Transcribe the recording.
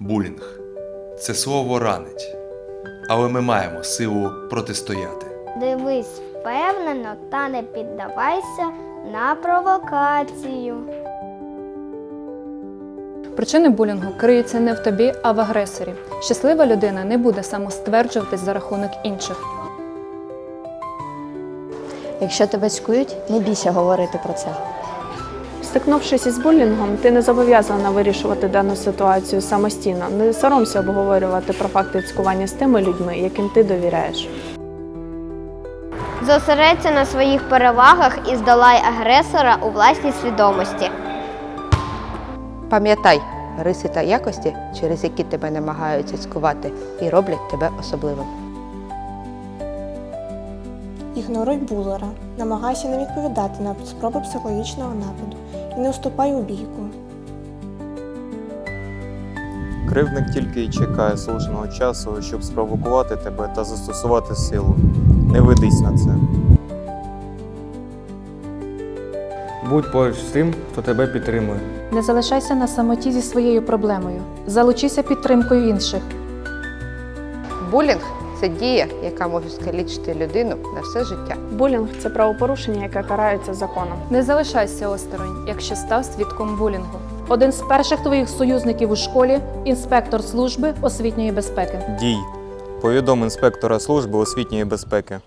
Булінг це слово ранить, але ми маємо силу протистояти. Дивись впевнено та не піддавайся на провокацію. Причини булінгу криються не в тобі, а в агресорі. Щаслива людина не буде самостверджуватись за рахунок інших. Якщо тебе цькують, не бійся говорити про це. Стикнувшись із булінгом, ти не зобов'язана вирішувати дану ситуацію самостійно. Не соромся обговорювати про факти цькування з тими людьми, яким ти довіряєш. Зосередься на своїх перевагах і здолай агресора у власній свідомості. Пам'ятай риси та якості, через які тебе намагаються цькувати, і роблять тебе особливим. Ігноруй булера, намагайся не відповідати на спроби психологічного нападу не уступай у бійку. Кривдник тільки й чекає слушного часу, щоб спровокувати тебе та застосувати силу. Не ведись на це. Будь поруч з тим, хто тебе підтримує. Не залишайся на самоті зі своєю проблемою. Залучися підтримкою інших. Булінг це дія, яка може скалічити людину на все життя. Булінг це правопорушення, яке карається законом. Не залишайся осторонь, якщо став свідком булінгу. Один з перших твоїх союзників у школі інспектор служби освітньої безпеки. Дій. Повідом інспектора служби освітньої безпеки.